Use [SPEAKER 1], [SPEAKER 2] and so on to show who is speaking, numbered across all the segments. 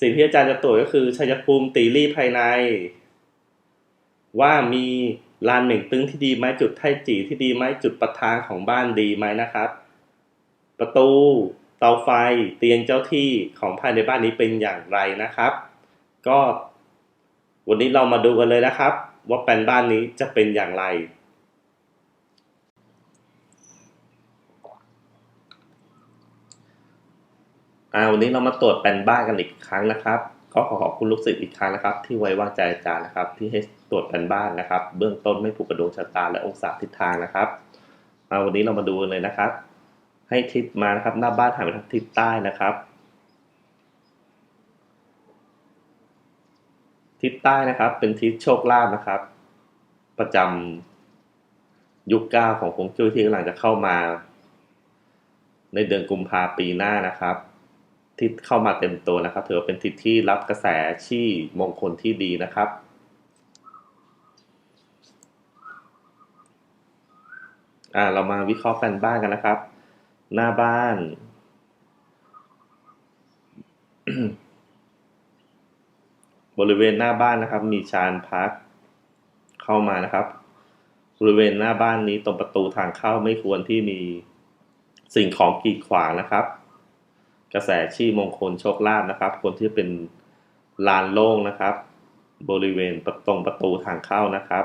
[SPEAKER 1] สิ่งที่อาจารย์จะตรวจก็คือชัยภูมิตีรี่ภายใน ว่ามีลานเหม่งตึงที่ดีไหมจุดไทจีที่ดีไหมจุดประทางของบ้านดีไหมนะครับ ประตูเตาไฟเตียงเจ้าที่ของภายในบ้านนี้เป็นอย่างไรนะครับ ก็วันนี้เรามาดูกันเลยนะครับ ว่าแปลนบ้านนี้จะเป็นอย่างไร อ่าวันนี้เรามาตรวจแปลนบ้านกันอีกครั้งนะครับ ก็ขอขอบคุณลูกศิษย์อีกครั้งนะครับ ที่ไว้วางใจอาจารย์นะครับ ที่ให้ตรวจแปลนบ้านนะครับ เบื้องต้นไม่ผูกกระดวงชะตาและองศาทิศทางนะครับอ่าวันนี้เรามาดูกันเลยนะครับ ให้ทิศมานะครับ หน้าบ้านหันไปทางทิศใต้นะครับ ทิศใต้นะครับ เป็นทิศโชคลาภนะครับ ประจำยุคเก้าของคงจุ้ยที่กำลังจะเข้ามา ในเดือนกุมภาปีหน้านะครับ ทิศเข้ามาเต็มตัวนะครับถือว่าเป็นทิศที่รับกระแสชี่มงคลที่ดีนะครับอ่าเรามาวิเคราะห์แปลนบ้านกันนะครับ หน้าบ้าน บริเวณหน้าบ้านนะครับ มีชานพักเข้ามานะครับ บริเวณหน้าบ้านนี้ตรงประตูทางเข้าไม่ควรที่มีสิ่งของกีดขวางนะครับ กระแสชีมงคลโชคลาภนะครับควรที่เป็นลานโล่งนะครับ บริเวณประตรงประตูทางเข้านะครับ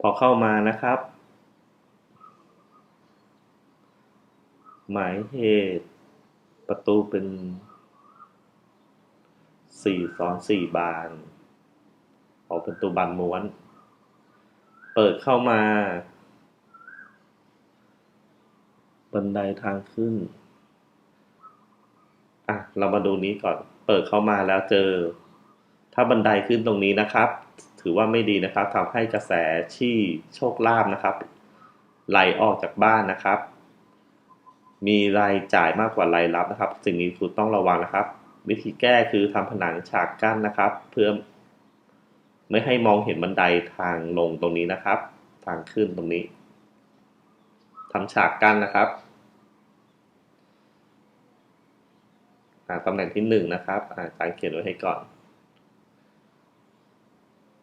[SPEAKER 1] พอเข้ามานะครับ หมายเหตุประตูเป็นสี่ซ้อนสี่บานออกเป็นตัวบานม้วน เปิดเข้ามา บันไดทางขึ้น อะเรามาดูนี้ก่อน เปิดเข้ามาแล้วเจอ ถ้าบันไดขึ้นตรงนี้นะครับ ถือว่าไม่ดีนะครับทำให้กระแสชี่โชคลาภนะครับ ไหลออกจากบ้านนะครับ มีรายจ่ายมากกว่ารายรับนะครับ สิ่งนี้คุณต้องระวังนะครับ วิธีแก้คือทำผนังฉากกั้นนะครับ เพื่อไม่ให้มองเห็นบันไดทางลงตรงนี้นะครับ ทางขึ้นตรงนี้ทำฉากกั้นนะครับ ตำแหน่งที่หนึ่งนะครับอาจารย์เขียนไว้ให้ก่อน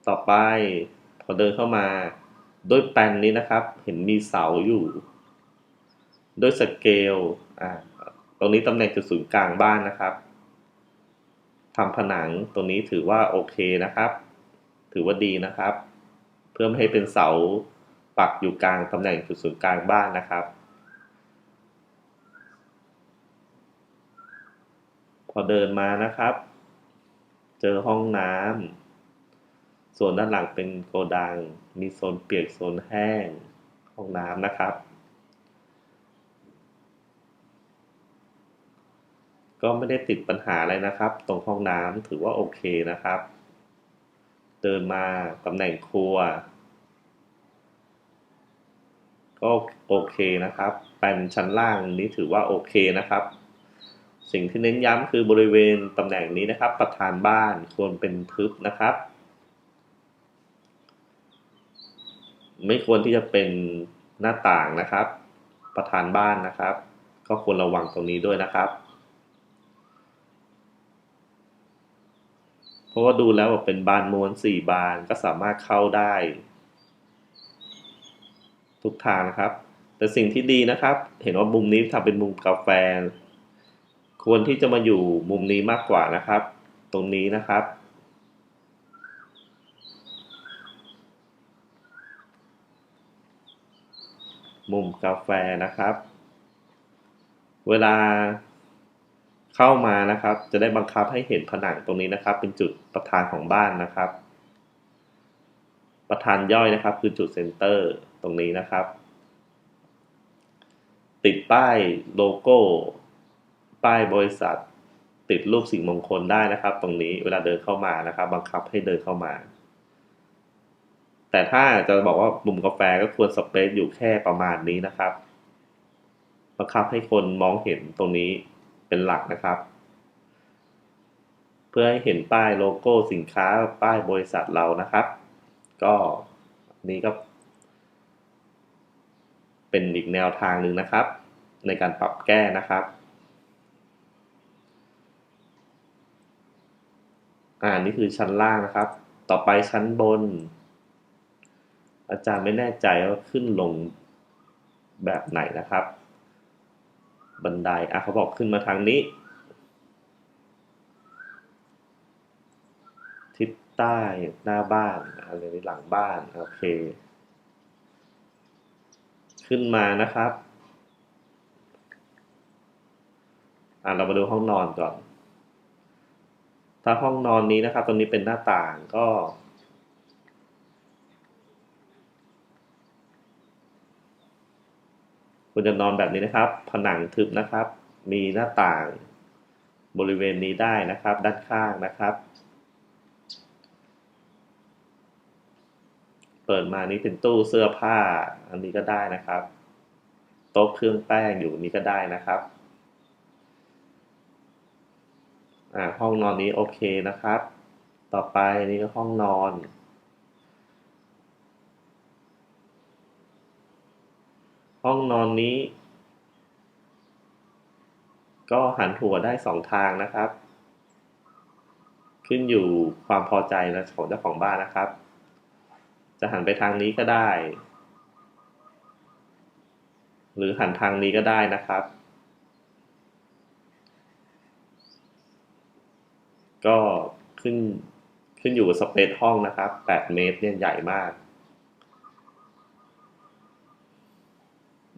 [SPEAKER 1] ต่อไปพอเดินเข้ามาด้วยแปลนนี้นะครับ เห็นมีเสาอยู่ ด้วยสเกลตรงนี้ตำแหน่งจุดศูนย์กลางบ้านนะครับทำผนังตรงนี้ถือว่าโอเคนะครับ ถือว่าดีนะครับ เพื่อไม่ให้เป็นเสาปักอยู่กลางตำแหน่งจุดศูนย์กลางบ้านนะครับ พอเดินมานะครับ เจอห้องน้ำส่วนด้านหลังเป็นโกดัง มีโซนเปียกโซนแห้ง ห้องน้ำนะครับ ก็ไม่ได้ติดปัญหาอะไรนะครับ ตรงห้องน้ำถือว่าโอเคนะครับ เดินมาตำแหน่งครัว ก็โอเคนะครับแปลนชั้นล่างนี้ถือว่าโอเคนะครับ สิ่งที่เน้นย้ำคือบริเวณตำแหน่งนี้นะครับ ประธานบ้านควรเป็นทึบนะครับ ไม่ควรที่จะเป็นหน้าต่างนะครับ ประธานบ้านนะครับ ก็ควรระวังตรงนี้ด้วยนะครับ เพราะว่าดูแล้วเป็นบานม้วนสี่บานก็สามารถเข้าได้ ทุกทางนะครับ แต่สิ่งที่ดีนะครับ เห็นว่ามุมนี้ทำเป็นมุมกาแฟ ควรที่จะมาอยู่มุมนี้มากกว่านะครับ ตรงนี้นะครับ มุมกาแฟนะครับ เวลาเข้ามานะครับ จะได้บังคับให้เห็นผนังตรงนี้นะครับ เป็นจุดประธานของบ้านนะครับ ประธานย่อยนะครับ คือจุดเซนเตอร์ตรงนี้นะครับ ติดป้ายโลโก้ ป้ายบริษัท ติดรูปสิ่งมงคลได้นะครับ ตรงนี้เวลาเดินเข้ามานะครับ บังคับให้เดินเข้ามา แต่ถ้าจะบอกว่ามุมกาแฟก็ควรสเปซอยู่แค่ประมาณนี้นะครับ บังคับให้คนมองเห็นตรงนี้เป็นหลักนะครับ เพื่อให้เห็นป้ายโลโก้สินค้าป้ายบริษัทเรานะครับ ก็นี้ก็เป็นอีกแนวทางหนึ่งนะครับ ในการปรับแก้นะครับ อ่านี่คือชั้นล่างนะครับ ต่อไปชั้นบน อาจารย์ไม่แน่ใจว่าขึ้นลงแบบไหนนะครับ บันไดอะเขาบอกขึ้นมาทางนี้ ทิศใต้หน้าบ้านอะไรในหลังบ้านโอเค ขึ้นมานะครับอะเรามาดูห้องนอนก่อน ถ้าห้องนอนนี้นะครับ ตรงนี้เป็นหน้าต่างก็ คุณจะนอนแบบนี้นะครับ ผนังทึบนะครับ มีหน้าต่างบริเวณนี้ได้นะครับ ด้านข้างนะครับ เปิดมานี้เป็นตู้เสื้อผ้า อันนี้ก็ได้นะครับ โต๊ะเครื่องแป้งอยู่นี้ก็ได้นะครับ อ่าห้องนอนนี้โอเคนะครับ ต่อไปนี่ก็ห้องนอนห้องนอนนี้ ก็หันหัวได้สองทางนะครับ ขึ้นอยู่ความพอใจนะของเจ้าของบ้านนะครับ จะหันไปทางนี้ก็ได้ หรือหันทางนี้ก็ได้นะครับ ก็ขึ้นขึ้นอยู่สเปซห้องนะครับ 8 เมตรเนี่ยใหญ่มาก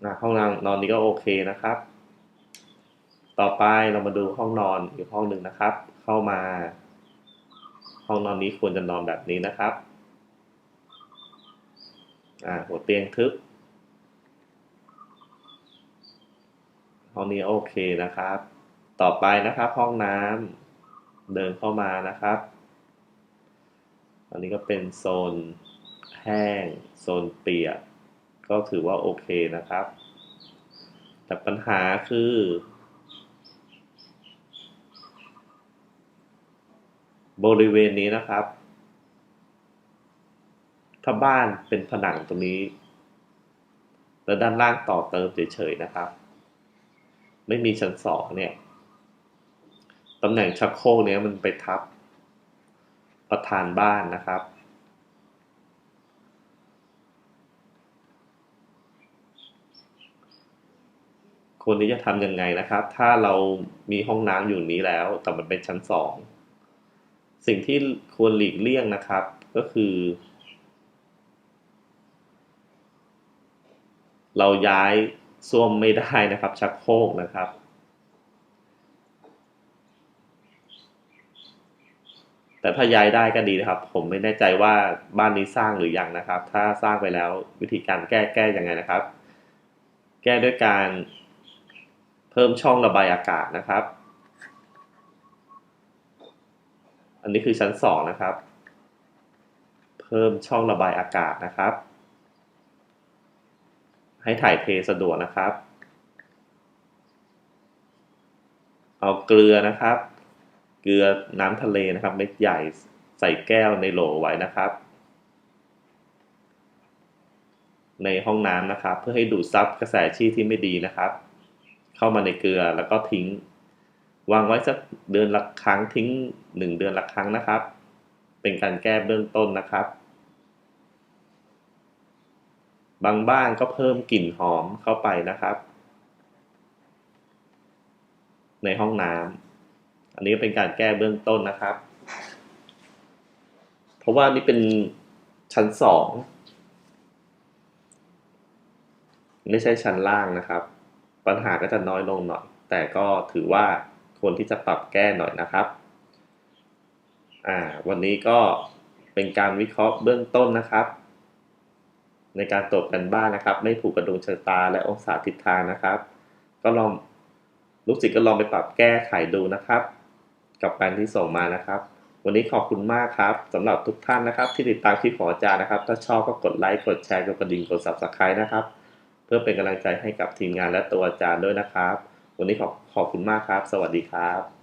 [SPEAKER 1] นะห้องนอนนอนนี้ก็โอเคนะครับ ต่อไปเรามาดูห้องนอนอีกห้องหนึ่งนะครับ เข้ามา ห้องนอนนี้ควรจะนอนแบบนี้นะครับอ่าหัวเตียงทึบ ห้องนี้โอเคนะครับ ต่อไปนะครับห้องน้ำ เดินเข้ามานะครับอันนี้ก็เป็นโซนแห้ง โซนเปียก ก็ถือว่าโอเคนะครับ แต่ปัญหาคือ บริเวณนี้นะครับ ถ้าบ้านเป็นผนังตรงนี้ แล้วด้านล่างต่อเติมเฉยๆนะครับ ไม่มีชั้นสองเนี่ยำแหน่งชักโครกเนี้ยมันไปทับประธานบ้านนะครับ คนนี้จะทำยังไงนะครับ ถ้าเรามีห้องน้ำอยู่นี้แล้ว แต่มันเป็นชั้นสอง สิ่งที่ควรหลีกเลี่ยงนะครับ ก็คือ เราย้ายส้วมไม่ได้นะครับ ชักโครกนะครับ แต่ถ้าย้ายได้ก็ดีนะครับ ผมไม่แน่ใจว่าบ้านนี้สร้างหรือยังนะครับ ถ้าสร้างไปแล้ววิธีการแก้แก้ยังไงนะครับ แก้ด้วยการเพิ่มช่องระบายอากาศนะครับ อันนี้คือชั้นสองนะครับ เพิ่มช่องระบายอากาศนะครับ ให้ถ่ายเทสะดวกนะครับ เอาเกลือนะครับ เกลือน้ำทะเลนะครับ เม็ดใหญ่ใส่แก้วในโหลไว้นะครับ ในห้องน้ำนะครับ เพื่อให้ดูดซับกระแสชีที่ไม่ดีนะครับ เข้ามาในเกลือแล้วก็ทิ้ง วางไว้สักเดือนละครั้งทิ้งหนึ่งเดือนละครั้งนะครับ เป็นการแก้เบื้องต้นนะครับ บางบ้านก็เพิ่มกลิ่นหอมเข้าไปนะครับ ในห้องน้ำ อันนี้เป็นการแก้เบื้องต้นนะครับ เพราะว่านี่เป็นชั้นสองไม่ใช่ชั้นล่างนะครับ ปัญหาก็จะน้อยลงหน่อย แต่ก็ถือว่าควรที่จะปรับแก้หน่อยนะครับ อ่า วันนี้ก็เป็นการวิเคราะห์เบื้องต้นนะครับ ในการตรวจกันบ้านนะครับ ไม่ผูกกระดวงชะตาและองศาทิศทางนะครับ ก็ลองลูกศิษย์ก็ลองไปปรับแก้ไขดูนะครับ กับแปลนที่ส่งมานะครับ วันนี้ขอบคุณมากครับสำหรับทุกท่านนะครับ ที่ติดตามคลิปของอาจารย์นะครับ ถ้าชอบก็กดไลค์กดแชร์กดกระดิ่งกด subscribe นะครับ เพื่อเป็นกำลังใจให้กับทีมงานและตัวอาจารย์ด้วยนะครับ วันนี้ขอขอบคุณมากครับ สวัสดีครับ